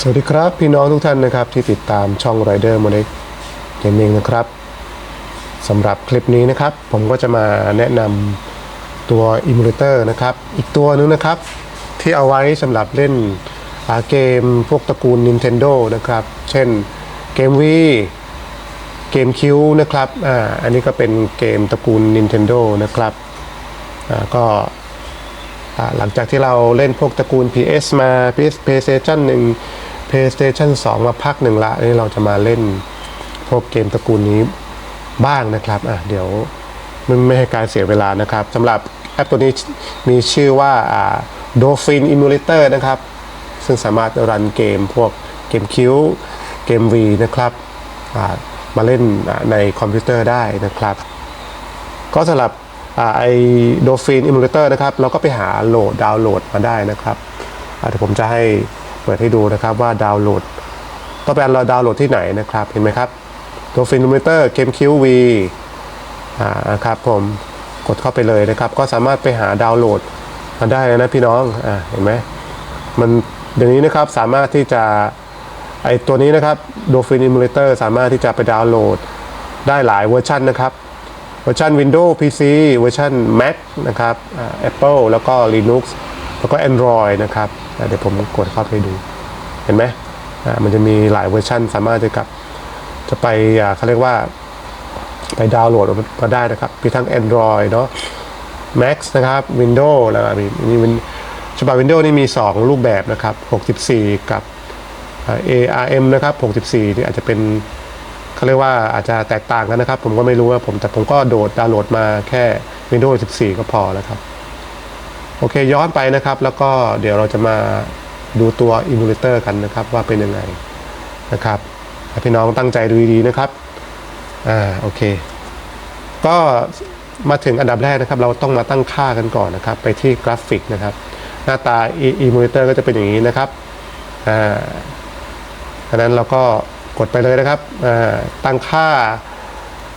สวัสดีครับ พี่น้องทุกท่านนะครับที่ติดตามช่อง Rider m o n e c Gaming นะครับสำหรับคลิปนี้นะครับ ผมก็จะมาแนะนำตัว Emulator นะครับ อีกตัวนึงนะครับ ที่เอาไว้สำหรับเล่นเกมพวกตระกูล Nintendo นะครับ เช่นเกม V เกมคิวนะครับอ่าอันนี้ก็เป็นเกมตระกูล Nintendo นะครับอ่าก็หลังจากที่เราเล่นพวกตระกูล PS มา PS PlayStation 1 PlayStation 2 มาพักหนึ่งละนี่เราจะมาเล่นพวกเกมตระกูลนี้บ้างนะครับอะเดี๋ยวไม่ไม่ให้การเสียเวลานะครับสำหรับแอปตัวนี้มีชื่อว่าอ่า Dolphin Emulator นะครับ ซึ่งสามารถรันเกมพวกเกมคิวเกม V นะครับอ่ามาเล่นในคอมพิวเตอร์ได้นะครับ ก็สำหรับอ่าไอโดฟินอิมูเลเตอร์นะครับ เราก็ไปหาโหลดดาวน์โหลดมาได้นะครับอ่าเดี๋ยวผมจะให้ เปิดให้ดูนะครับว่าดาวน์โหลดต้องไปเราดาวน์โหลดที่ไหนนะครับเห็นไหมครับโดฟินอิมูเลเตอร์เกมคิววีอ่าครับผมกดเข้าไปเลยนะครับ ก็สามารถไปหาดาวน์โหลดมาได้นะพี่น้องอ่าเห็นไหมมันเดี๋ยวนี้นะครับสามารถที่จะไอตัวนี้นะครับ Dolphin Emulator สามารถที่จะไปดาวน์โหลดได้หลายเวอร์ชันนะครับเวอร์ชัน Windows PC เวอร์ชัน Mac นะครับอ่า Apple แล้วก็ Linux แล้วก็ Android นะครับ เดี๋ยวผมกดเข้าไปดู เห็นไหมอ่ามันจะมีหลายเวอร์ชันสามารถจะกับจะไปอ่าเขาเรียกว่าไปดาวน์โหลดมาได้นะครับ มีทั้ง Android เนาะ Mac นะครับ Windows แล้วก็มีมีมีฉบับ Windows นี่มี 2 รูปแบบนะครับ 64 กับ ARM นะครับ 64 นี่อาจจะเป็นเขาเรียกว่าอาจจะแตกต่างกันนะครับ ผมก็ไม่รู้ว่าผมแต่ผมก็โดดดาวน์โหลดมาแค่ Windows 14 ก็พอแล้วครับ โอเคย้อนไปนะครับ แล้วก็เดี๋ยวเราจะมาดูตัว Emulator กันนะครับ ว่าเป็นยังไงนะครับพี่น้องตั้งใจดูดีๆนะครับอ่าโอเค ก็มาถึงอันดับแรกนะครับ เราต้องมาตั้งค่ากันก่อนนะครับ ไปที่กราฟิกนะครับ หน้าตา E- Emulator ก็จะเป็นอย่างนี้นะครับอ่าดังนั้นเราก็กดไปเลยนะครับอ่าตั้งค่า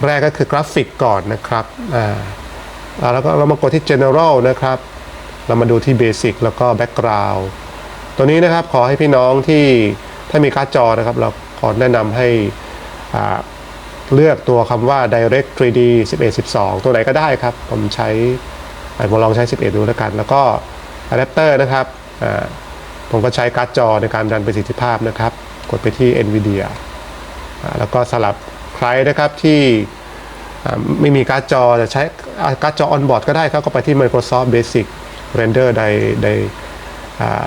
แรกก็คือกราฟิกก่อนนะครับอ่าแล้วก็เรามากดที่ general นะครับ เรามาดูที่ basic แล้วก็ background ตัวนี้นะครับขอให้พี่น้องที่ถ้ามีการ์ดจอนะครับ เราขอแนะนำให้อ่าเลือกตัวคำว่า direct 3D 11 12 ตัวไหนก็ได้ครับ ผมใช้ผมลองใช้ 11 ดูแล้วกัน แล้วก็อะแดปเตอร์นะครับผมก็ใช้การ์ดจอในการดันประสิทธิภาพนะครับ กดไปที่ NVIDIA แล้วก็สลับใครนะครับที่ไม่มีการ์ดจอจะใช้การ์ดจอ on board ก็ได้ครับ ก็ไปที่ Microsoft Basic Render ไดไดอ่า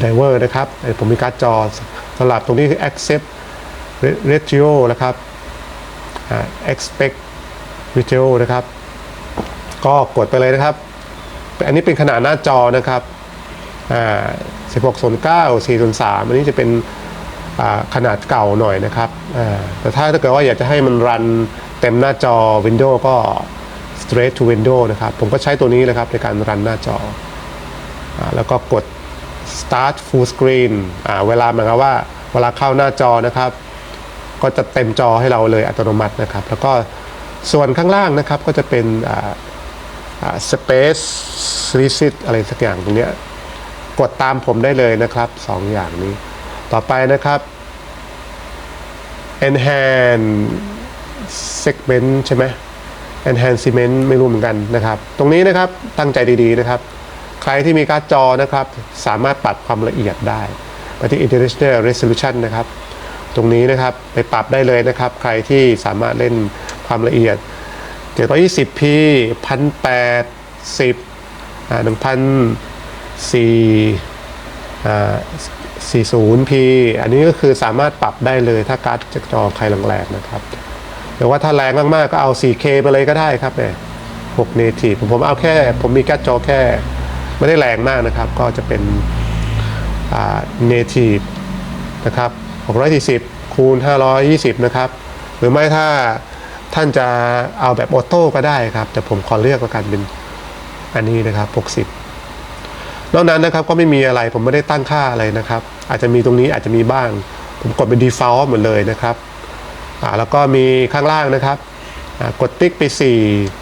Driver นะครับ ผมมีการ์ดจอสลับตรงนี้คือ Accept Ratio นะครับอ่า Expect Ratio นะครับ ก็กดไปเลยนะครับ อันนี้เป็นขนาดหน้าจอนะครับ16ส่วน9 4ส่วน3อันนี้จะเป็นขนาดเก่าหน่อยนะครับ แต่ถ้าถ้าเกิดว่าอยากจะให้มันรันเต็มหน้าจอ Windows ก็ straight to window นะครับ ผมก็ใช้ตัวนี้นะครับในการรันหน้าจออแล้วก็กด start full screen เวลาหมายความว่าเวลาเข้าหน้าจอนะครับ ก็จะเต็มจอให้เราเลยอัตโนมัตินะครับ แล้วก็ส่วนข้างล่างนะครับก็จะเป็น space reset อะไรสักอย่างตรงเนี้ยกดตามผมได้เลยนะครับสองอย่างนี้ ต่อไปนะครับ enhance segment ใช่ไหม enhancement ไม่รู้เหมือนกันนะครับ ตรงนี้นะครับตั้งใจดีๆนะครับ ใครที่มีการ์ดจอนะครับ สามารถปรับความละเอียดได้ไปที่ international resolution นะครับ ตรงนี้นะครับไปปรับได้เลยนะครับ ใครที่สามารถเล่นความละเอียด 720p 1080อ่า1004อ่า 40p อันนี้ก็คือสามารถปรับได้เลยถ้าการ์ดจอใครแรงๆนะครับ หรือว่าถ้าแรงมากๆก็เอา 4K ไปเลยก็ได้ครับเนี่ย6 native ผมเอาแค่ ผมมีการ์ดจอแค่ ไม่ได้แรงมากนะครับ ก็จะเป็น native นะครับ640คูณ520 นะครับ หรือไม่ถ้าท่านจะเอาแบบออโต้ก็ได้ครับ แต่ผมขอเลือกแล้วกันเป็นอันนี้นะครับ 60นอกนั้นนะครับก็ไม่มีอะไรผมไม่ได้ตั้งค่าอะไรนะครับ อาจจะมีตรงนี้อาจจะมีบ้าง ผมกดเป็น default หมดเลยนะครับ แล้วก็มีข้างล่างนะครับ กดติ๊กไป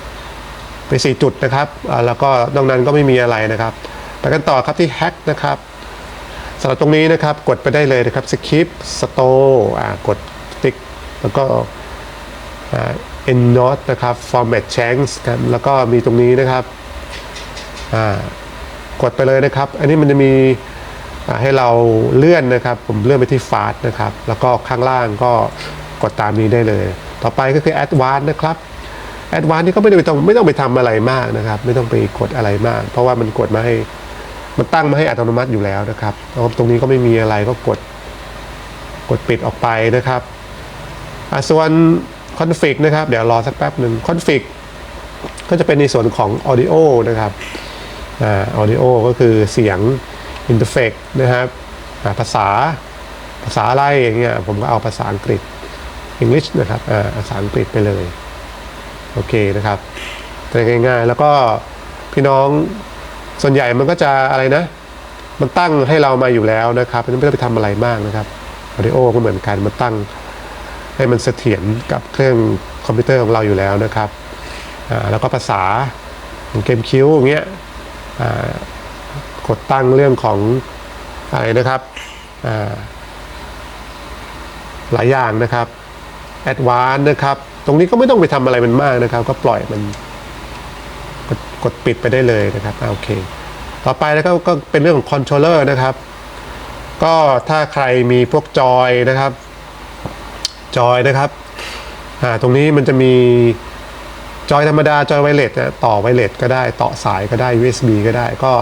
4 ไป 4 จุดนะครับ แล้วก็นอกนั้นก็ไม่มีอะไรนะครับ ไปกันต่อครับที่ hack นะครับสำหรับตรงนี้นะครับกดไปได้เลยนะครับ skip store อ่ากดติ๊กแล้วก็อ่า end note นะครับ format change ครับแล้วก็มีตรงนี้นะครับกดไปเลยนะครับ อันนี้มันจะมีให้เราเลื่อนนะครับ ผมเลื่อนไปที่ fast นะครับ แล้วก็ข้างล่างก็ กดตามนี้ได้เลย ต่อไปก็คือ advanced นะครับ a d v a n c e นี่ก็ไม่ได้ไปต้องไม่ต้องไปทำอะไรมากนะครับ ไม่ต้องไปกดอะไรมาก เพราะว่ามันกดมาให้มันตั้งมาให้อัตโนมัติอยู่แล้วนะครับตรงนี้ก็ไม่มีอะไรก็กดกดปิดออกไปนะครับอะส่วน config นะครับ เดี๋ยวรอสักแป๊บหนึ่ง config ก็จะเป็นในส่วนของ audio นะครับอ่า audio ก็คือเสียง interface นะครับอ่าภาษาภาษาอะไรอย่างเงี้ยผมก็เอาภาษาอังกฤษ English นะครับอ่าภาษาอังกฤษไปเลย โอเคนะครับแต่ง่ายๆ แล้วก็พี่น้องส่วนใหญ่มันก็จะอะไรนะ มันตั้งให้เรามาอยู่แล้วนะครับไม่ต้องไปทำอะไรมากนะครับ Audio ก็เหมือนกันมันตั้งให้มันเสถียรกับเครื่องคอมพิวเตอร์ของเราอยู่แล้วนะครับอ่าแล้วก็ภาษาเกมคิวอย่างเงี้ยอ่ากดตั้งเรื่องของอะไรนะครับอ่าหลายอย่างนะครับ แอดวานนะครับ ตรงนี้ก็ไม่ต้องไปทำอะไรมันมากนะครับ ก็ปล่อยมันกดกดปิดไปได้เลยนะครับโอเค ต่อไปแล้วก็ก็เป็นเรื่องของคอนโทรลเลอร์นะครับ ก็ถ้าใครมีพวกจอยนะครับ จอยนะครับอ่าตรงนี้มันจะมีจอยธรรมดาจอยไวเลสต่อไวเลสก็ได้ต่อสายก็ได้ USB ก็ได้ก็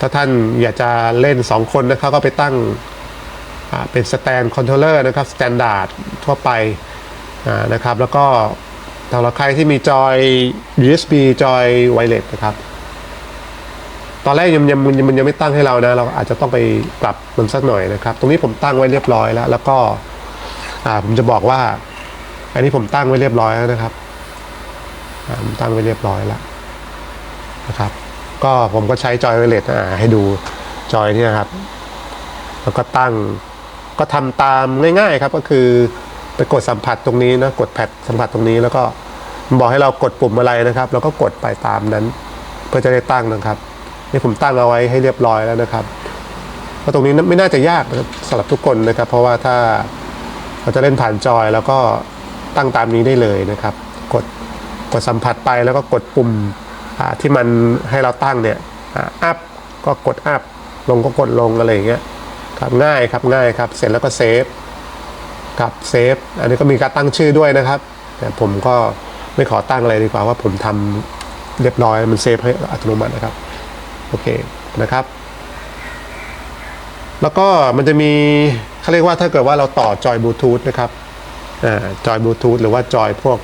ถ้าท่านอยากจะเล่น 2 คนนะครับก็ไปตั้ง เป็นสแตนคอนโทรลเลอร์นะครับสแตนดาร์ดทั่วไปนะครับ แล้วก็สำหรับใครที่มีจอย USB จอยไวเลสนะครับ ตอนแรกยังยังมันยังไม่ตั้งให้เรานะ เราอาจจะต้องไปปรับมันสักหน่อยนะครับ ตรงนี้ผมตั้งไว้เรียบร้อยแล้ว แล้วก็ผมจะบอกว่า อันนี้ผมตั้งไว้เรียบร้อยแล้วนะครับผมตั้งไว้เรียบร้อยแล้วนะครับ ก็ผมก็ใช้จอยไวเลสให้ดูจอยเนี่ยครับ แล้วก็ตั้ง ก็ทำตามง่ายๆครับก็คือไปกดสัมผัสตรงนี้นะกดแพดสัมผัสตรงนี้แล้วก็บอกให้เรากดปุ่มอะไรนะครับแล้วก็กดไปตามนั้น เพื่อจะได้ตั้งนะครับนี่ผมตั้งเอาไว้ให้เรียบร้อยแล้วนะครับก็ตรงนี้ไม่น่าจะยากสำหรับทุกคนนะครับ เพราะว่าถ้าเราจะเล่นผ่านจอยแล้วก็ตั้งตามนี้ได้เลยนะครับ กดกดสัมผัสไปแล้วก็กดปุ่มที่มันให้เราตั้งเนี่ยอัพก็กดอัพลงก็กดลงอะไรอย่างเงี้ย ครับง่ายครับง่ายครับ เสร็จแล้วก็เซฟครับเซฟอันนี้ก็มีการตั้งชื่อด้วยนะครับ แต่ผมก็ไม่ขอตั้งอะไรดีกว่าว่าผมทำเรียบร้อยมันเซฟให้อัตโนมัตินะครับ โอเคนะครับ แล้วก็มันจะมีเขาเรียกว่าถ้าเกิดว่าเราต่อจอยบลูทูธนะครับจอยบลูทูธหรือว่าจอยพวก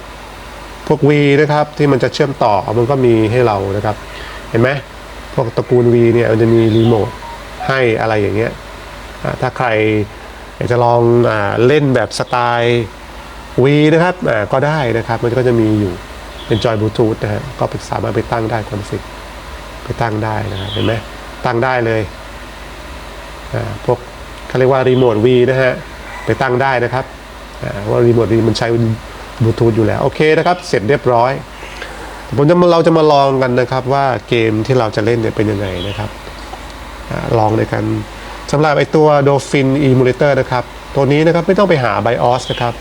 พวก V นะครับ ที่มันจะเชื่อมต่อมันก็มีให้เรานะครับ เห็นไหมพวกตระกูล V เนี่ยมันจะมีรีโมทให้อะไรอย่างเงี้ย ถ้าใครอยากจะลองอเล่นแบบสไตล์ V นะครับก็ได้นะครับมันก็จะมีอยู่เป็นจอยบลูทูธนะฮะก็สามารถไปตั้งได้คนฟิกไปตั้งได้นะครับเห็นไหมตั้งได้เลยอ่าพวกเขาเรียกว่ารีโมท V นะฮะไปตั้งได้นะครับอ่าว่ารีโมท V มันใช้บลูทูธอยู่แล้ว โอเคนะครับ เสร็จเรียบร้อยผมจะมาเราจะมาลองกันนะครับว่าเกมที่เราจะเล่นเนี่ยเป็นยังไงนะครับอลองเลยกัน สำหรับไอตัว Dolphin Emulator นะครับ ตัวนี้นะครับไม่ต้องไปหา BIOS นะครับ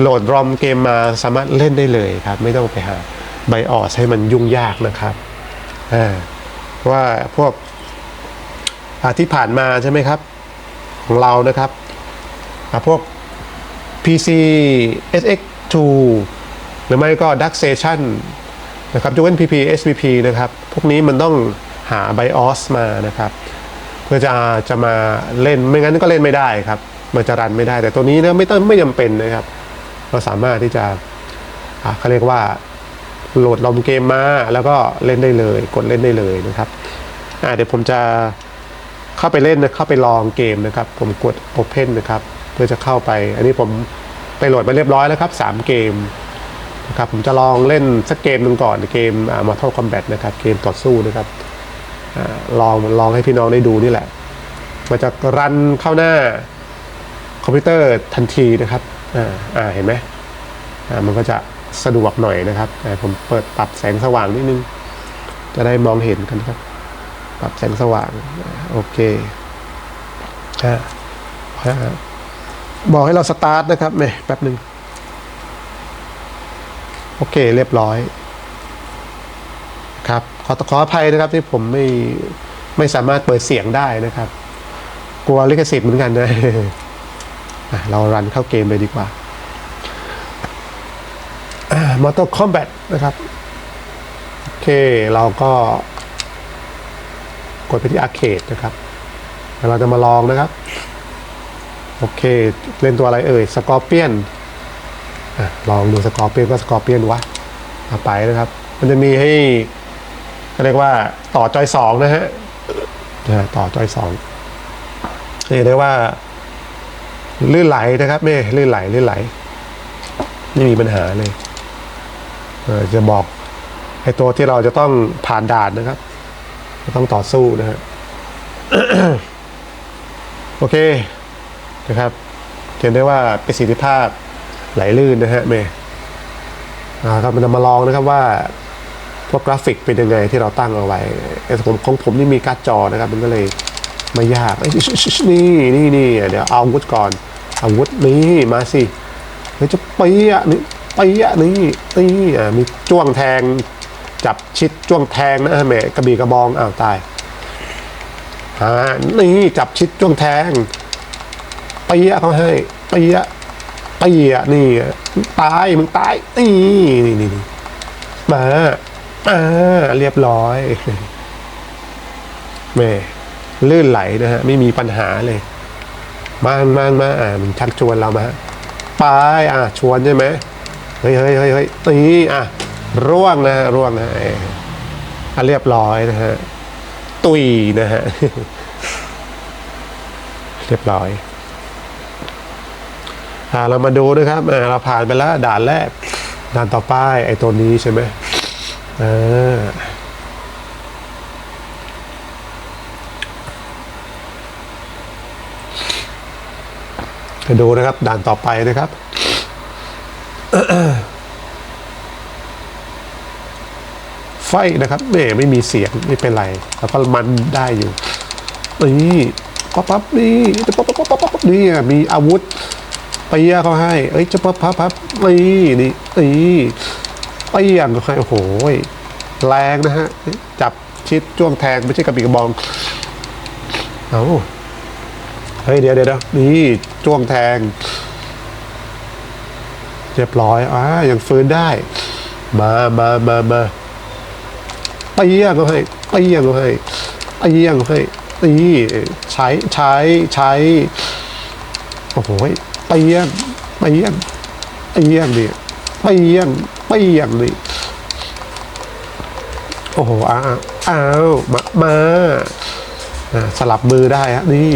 โหลดรอมเกมมาสามารถเล่นได้เลยครับ ไม่ต้องไปหา BIOS ให้มันยุ่งยากนะครับว่าพวกอาที่ผ่านมาใช่ไหมครับ ของเรานะครับพวก PC SX2 หรือไม่ก็ Dark Station นะครับยกเว้น PP SVP นะครับ พวกนี้มันต้องหา BIOS มานะครับ พื่อจะจะมาเล่นไม่งั้นก็เล่นไม่ได้ครับ มันจะรันไม่ได้ แต่ตัวนี้เนะไม่ต้องไม่จำเป็นนะครับ เราสามารถที่จะเขาเรียกว่าโหลดลอมเกมมาแล้วก็เล่นได้เลย กดเล่นได้เลยนะครับเดี๋ยวผมจะเข้าไปเล่นนะเข้าไปลองเกมนะครับ ผมกด Open นะครับ เพื่อจะเข้าไป อันนี้ผมไปโหลดมาเรียบร้อยแล้วครับ 3 เกมนะครับผมจะลองเล่นสักเกมหนึ่งก่อนเกมอ่า Mortal Kombat นะครับ เกมต่อสู้นะครับ ลองลองให้พี่น้องได้ดูนี่แหละ มันจะรันเข้าหน้าคอมพิวเตอร์ทันทีนะครับอ่าเห็นไหมอ่ามันก็จะสะดวกหน่อยนะครับ ผมเปิดปรับแสงสว่างนิดนึง จะได้มองเห็นกันครับ ปรับแสงสว่าง โอเคอ่าอ่าบอกให้เราสตาร์ทนะครับแหม่แป๊บหนึ่งโอเค เรียบร้อย ครับ ขอขออภัยนะครับที่ผมไม่ไม่สามารถเปิดเสียงได้นะครับ กลัวลิขสิทธิ์เหมือนกันนะะเรารันเข้าเกมเลยดีกว่า Mortal Kombat นะครับ โอเค เราก็ กดไปที่อาร์เคดนะครับเราจะมาลองนะครับ โอเค เล่นตัวอะไรเอ่ยสกอร์เปียนลองดูสกอร์เปียนก็สกอร์เปียนวะเอาไปนะครับ มันจะมีให้ เขาเรียกว่าต่อจอยสองนะฮะอ่ต่อจอยสองเรียกได้ว่า ลื่นไหลนะครับไม่ลื่นไหลลื่นไหลไม่มีปัญหาเลยเจะบอกไอ้ตัวที่เราจะต้องผ่านด่านนะครับต้องต่อสู้นะฮะโอเคนะครับเห็นได้ว่าประสิทธิภาพไหลลื่นนะฮะเมย์อ่าครับมันจะมาลองนะครับว่า วกกราฟิกเป็นยังไงที่เราตั้งเอาไว้ไอ้ผมของผมนี่มีการ์ดจอนะครับ มันก็เลยไม่ยากนี่นี่นี่เดี๋ยวเอาอาวุธก่อนอาวุธนี่มาสิเดี๋ยวจะปีอะนี่ปีอะนี่นี่อ่ามีจ้วงแทง จับชิดจ้วงแทงนะฮะแหม่กระบี่กระบองอ้าวตายอ่านี่จับชิดจ้วงแทงเปียะเขาให้เปียะเปียะนี่ตายมึงตายนี่นี่นี่มา อ่าเรียบร้อยแม่ลื่นไหลนะฮะ ไม่มีปัญหาเลย มามามาอ่ามันชักชวนเรามาไปอะชวนใช่ไหมเฮ้ยเฮ้ยเฮ้ยเฮ้ยนี่อะร่วงนะฮะร่วงนะฮะเอออะเรียบร้อยนะฮะ ตุยนะฮะ เรียบร้อยอ่าเรามาดูนะครับอ่าเราผ่านไปแล้วด่านแรกด่านต่อไปไอ้ตัวนี้ใช่ไหม อ่าไปดูนะครับ ด่านต่อไปนะครับไฟนะครับแม่ไม่มีเสียงไม่เป็นไรแล้วก็มันได้อยู่นี่ปั๊บปั๊บนี่ปั๊บปั๊บปั๊บปั๊บปับนี่มีอาวุธไปเยเขาให้ เอ้ยจะปั๊บปั๊บปั๊บนี่นี่นี่ ไปยังให้โอ้โหแรงนะฮะ จับชิดจ้วงแทงไม่ใช่กระบี่กระบองเอาเฮ้ยเดี๋ยวเดี๋ยวเดี๋ยวนี่จ้วงแทงเรียบร้อยอ่ายังฟื้นได้ มามามามาเปี้ยงก็ให้เปี้ยงก็ให้เปี้ยงก็ให้นี่ใช้ใช้ใช้โอ้โหเปี้ยงเปี้ยงเปี้ยงดิเปี้ยง เปี้ยงดิโอ้โหอ้าวอ้าวมามาอ่าสลับมือได้ฮะนี่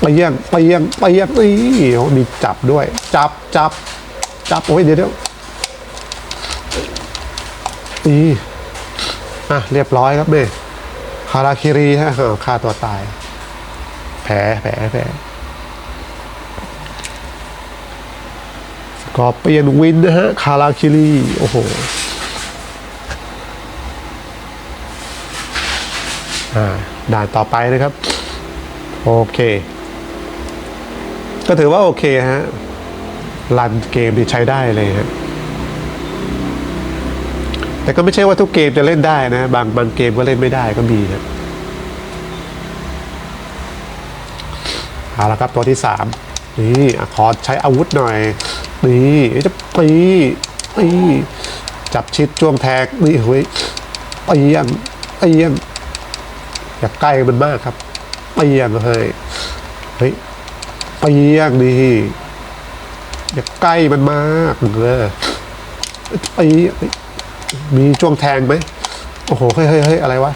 เปี้ยงเปี้ยงเปี้ยงนี่มีจับด้วย จับจับจับโอ้ยเดี๋ยวเดี๋ยวนี่อะเรียบร้อยครับเบ้คาราคิรีฮะฆ่าตัวตาย แผลแผลแผล ก็เปลี่ยนวินนะฮะ คาราคิรีโอ้โหอ่าด่านต่อไปนะครับ โอเค ก็ถือว่าโอเคฮะรันเกมที่ใช้ได้เลยฮะแต่ก็ไม่ใช่ว่าทุกเกมจะเล่นได้นะ บางบางเกมก็เล่นไม่ได้ก็มีครับเอาละครับตัวที่สามนี่อะขอใช้อาวุธหน่อย นี่จะปีปีจับชิดจ้วงแทงนี่เฮ้ยไปยังไปยังอย่าใกล้มันมากครับไปยังเฮ้ยเฮ้ยไปยังดีอย่าใกล้มันมากเลยไปมีจ้วงแทงไหมโอ้โหเฮ้ยเฮ้ยเฮ้ยอะไรวะ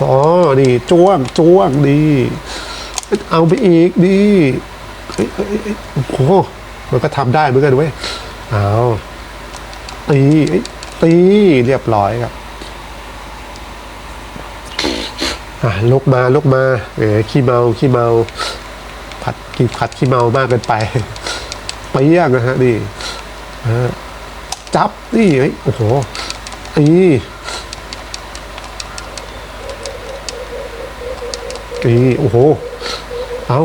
ก็นี่จ้วงจ้วงดีเอาไปอีกดี เฮ้ยเฮ้ยเฮ้ยโอ้โหมันก็ทำได้เหมือนกันเว้ยเอาตีตีเรียบร้อยครับอะลุกมาลุกมาเอ๋ขี้เมาขี้เมาผัดกินผัดขี้เมามากเกินไปไปย่างนะฮะนี่จับนี่เฮ้ยโอ้โหนี่อีโอ้โหเอา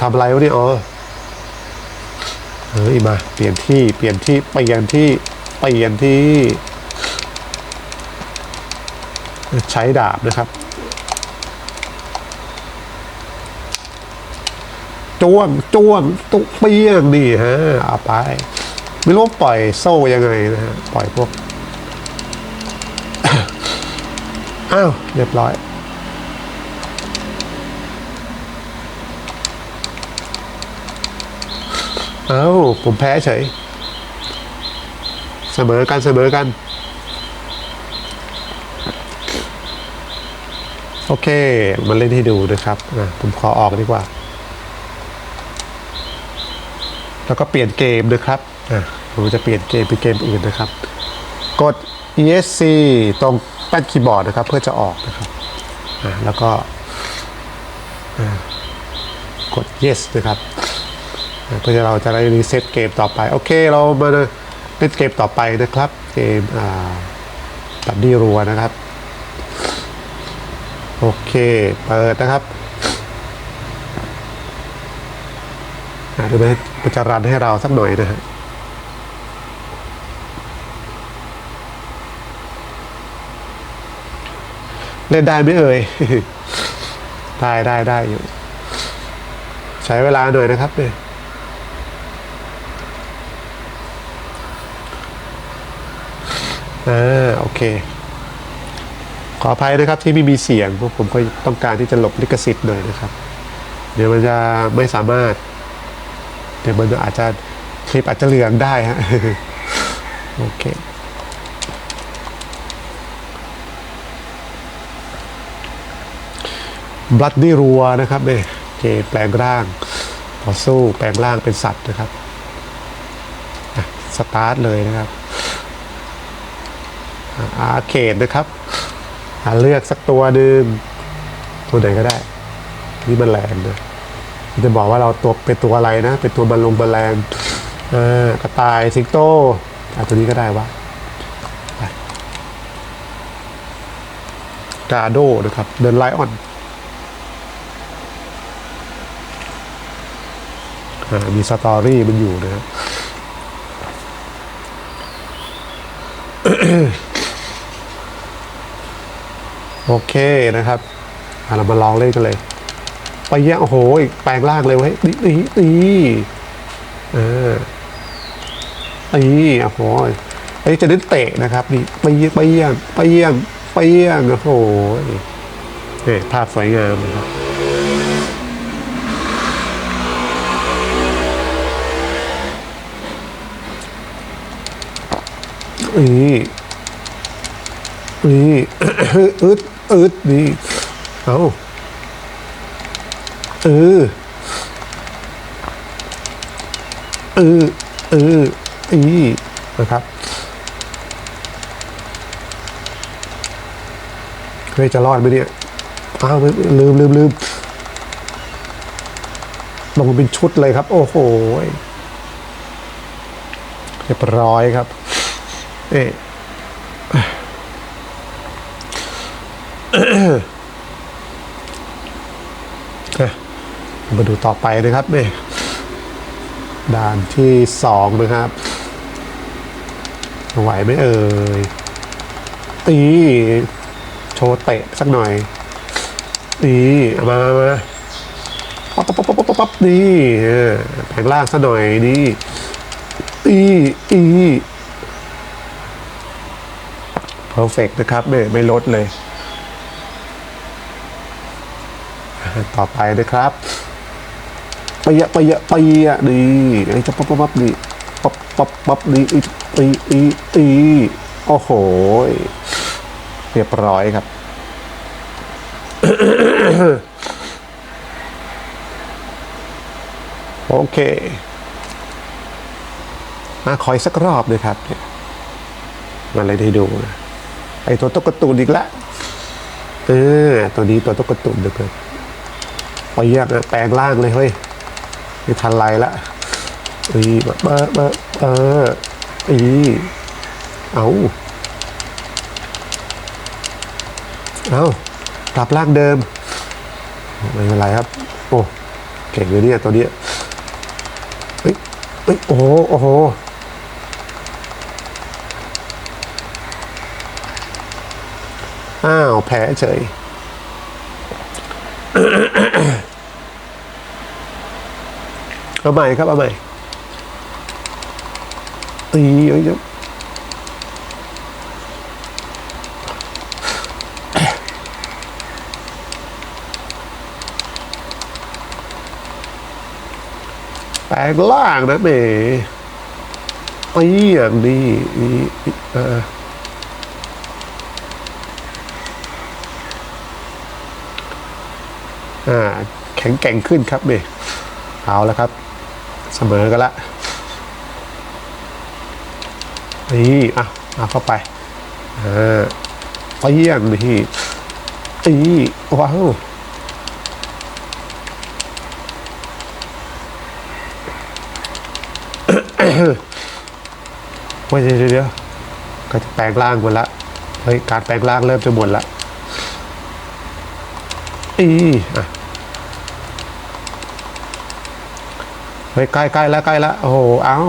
ทำอะไรวะเนี่ยอ๋อเฮ้ยมาเปลี่ยนที่เปลี่ยนที่เปลี่ยนที่เปลี่ยนที่ ใช้ดาบนะครับจ้วงจ้วงตุ๊กเปี้ยงนี่ฮะเอาไป ไม่รู้ปล่อยโซ่ยังไงนะฮะ ปล่อยพวก อ้าว เรียบร้อย เอ้าผมแพ้เฉย เสมอกันเสมอกัน โอเคมาเล่นให้ดูนะครับอะผมขอออกดีกว่า แล้วก็เปลี่ยนเกมนะครับอะผมจะเปลี่ยนเกมเป็นเกมอื่นนะครับ กด ESC ตรงแป้นคีย์บอร์ดนะครับ เพื่อจะออกนะครับอะแล้วก็กด yes นะครับ เพื่อเราจะได้รีเซ็ตเกมต่อไป โอเค เรามาเล่นเกมต่อไปนะครับ เกมตัดดีรัวนะครับ โอเค เปิดนะครับดูไหมมันจะรันให้เราสักหน่อยนะฮะเล่นได้ไหมเอ่ย ได้ได้ได้อยู่ ใช้เวลาหน่อยนะครับเนี่ย อ่าโอเค ขออภัยนะครับที่ไม่มีเสียงเพราะผมก็ต้องการที่จะหลบลิขสิทธิ์หน่อยนะครับ เดี๋ยวมันจะไม่สามารถ เดี๋ยวมันอาจจะคลิปอาจจะเหลืองได้ฮะโอเคบลัดดี้รัวนะครับเนี่ยเกมแปลงร่างต่อสู้แปลงร่างเป็นสัตว์นะครับสตาร์ทเลยนะครับ อาร์เคดนะครับหาเลือกสักตัวหนึ่งตัวไหนก็ได้นี่มันแรงนะจะบอกว่าเราตัวเป็นตัวอะไรนะ เป็นตัวบอลลงบอลแรงอ่ากระต่ายสิงโตอตัวนี้ก็ได้วะกาโดนะครับ เดินไลออนมีสตอรี่มันอยู่นะครับ โอเคนะครับเรามาลองเล่นกันเลยไปแย่โอ้โหอีกแปลงร่างเลยเว้ยตีตีตีอ่าตีโอ้โหอันนี้จะเน้นเตะนะครับนี่ไปเยี่ยงไปเยี่ยงไปเยี่ยงไปเยี่ยงโอ้โหนี่ภาพสวยงามนะครับนี่ นี่อึดอึดนี่เอาเออเออเอออีนะครับเฮ้ยจะรอดไหมเนี่ยอ้าวลืมลืมลืมลงมาเป็นชุดเลยครับ โอ้โหเรียบร้อยครับเอ๊ะ อะ มาดูต่อไปนะครับเนี่ยด่านที่สองนะครับ ไหวไหมเอ่ย ตีโชว์เตะสักหน่อย ตีมามาปั๊บปั๊บปั๊บปั๊บปั๊บปั๊บนี่เออแผงล่างสักหน่อยนี่ตีอีเพอร์เฟกนะครับไม่ไม่ลดเลย ต่อไปนะครับ ปะยะไปะยะไปะดีไอ้จะปั๊บปั๊บปับดีปั๊บปั๊บปั๊บดีอีอีอีอีโอ้โหเรียบร้อยครับโอเค มาคอยสักรอบเลยครับเนี่ยมาเลยให้ดูนะไอตัวตุ๊กตูนอีกแล้วเออตัวนี้ตัวตุ๊กตูนเด็กเลยไปเยี่ยมนะแปลงร่างเลยเฮ้ย ไม่ทันไรละอีมามามาเอออีเอาเอากลับร่างเดิม ไม่เป็นไรครับ โอ้เก่งเลยเนี่ยตัวเนี้ยเฮ้ยเฮ้ยโอ้โหโอ้โหอ้าวแพ้เฉย เอาใหม่ครับเอาใหม่ ตีเยเดี๋ยวแปลงล่างนะเมย์ตีอย่างนี้นี่เอออ่าแข็งแกร่งขึ้นครับเมย์เอาแล้วครับ สมอกันละนี่อะเอาเข้าไปอ่าเยี่ยงนี่ตีว้าวเว้ยเดี๋ยวเดี๋ยวก็จะแปลงร่างหมดละเฮ้ยการแปลงร่างเริ่มจะหมดละอีอะ เฮ้ยใกล้ใกล้แล้วใกล้แล้วโอ้โหเอา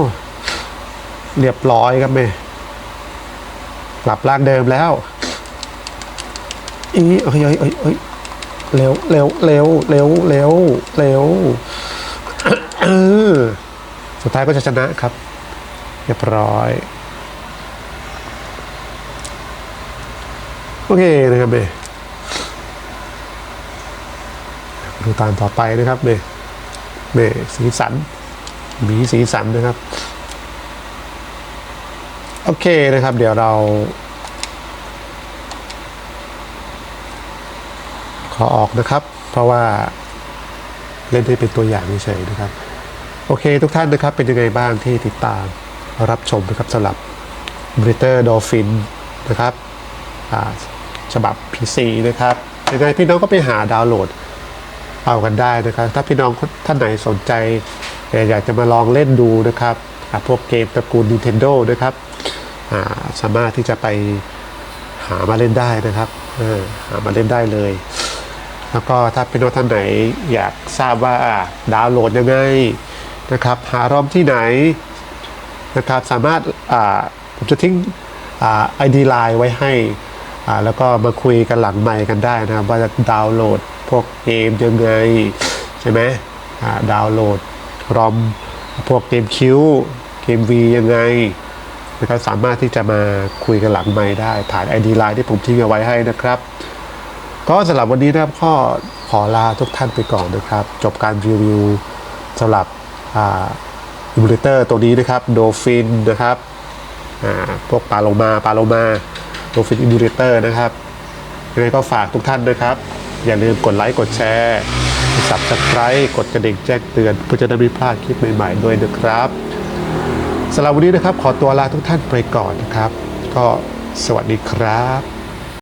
เรียบร้อยครับเมย์กลับร่างเดิมแล้วอีเอ้ยเอ้ยเอ้ยเอ้ยเร็วเร็วเร็วเร็วเร็วเร็วเออสุดท้ายก็จะชนะครับเรียบร้อยโอเคนะครับเมดูตามต่อไปนะครับเมย์ นี่สีสันหมีสีสันนะครับ โอเคนะครับ เดี๋ยวเรา ขอออกนะครับ เพราะว่าเล่นให้เป็นตัวอย่างเฉยๆนะครับ โอเคทุกท่านนะครับเป็นยังไงบ้างที่ติดตามรับชมนะครับสำหรับบริเตอร์ดอฟฟินนะครับฉบับ PC นะครับยังไงพี่น้องก็ไปหาดาวน์โหลด เอากันได้นะครับ ถ้าพี่น้องท่านไหนสนใจ อยากจะมาลองเล่นดูนะครับพวกเกมตระกูล Nintendo นะครับสามารถที่จะไปหามาเล่นได้นะครับหามาเล่นได้เลย แล้วก็ถ้าพี่น้องท่านไหนอยากทราบว่าดาวน์โหลดยังไงนะครับ หารอมที่ไหนนะครับสามารถผมจะทิ้งอ่า ID Line ไว้ให้แล้วก็มาคุยกันหลังไมค์กันได้นะครับว่าจะดาวน์โหลด พวกเกมยังไงใช่ไหมดาวน์โหลดรอมพวกเกมคิวเกม V ยังไงนะครับสามารถที่จะมาคุยกันหลังไมค์ได้ ผ่าน ID Line ที่ผมทิ้งเอาไว้ให้นะครับ ก็สำหรับวันนี้นะครับก็ขอลาทุกท่านไปก่อนนะครับ จบการรีวิวสำหรับอิมูเลเตอร์ตัวนี้นะครับโดฟินนะครับพวกปลาโลมาปลาโลมาโดฟินอิมูเลเตอร์นะครับยังไงก็ฝากทุกท่านนะครับ อย่าลืมกดไลค์กดแชร์กด subscribe กดกระดิ่งแจ้งเตือนเพื่อจะได้ไม่พลาดคลิปใหม่ๆด้วยนะครับสำหรับวันนี้นะครับขอตัวลาทุกท่านไปก่อนนะครับ ก็สวัสดีครับ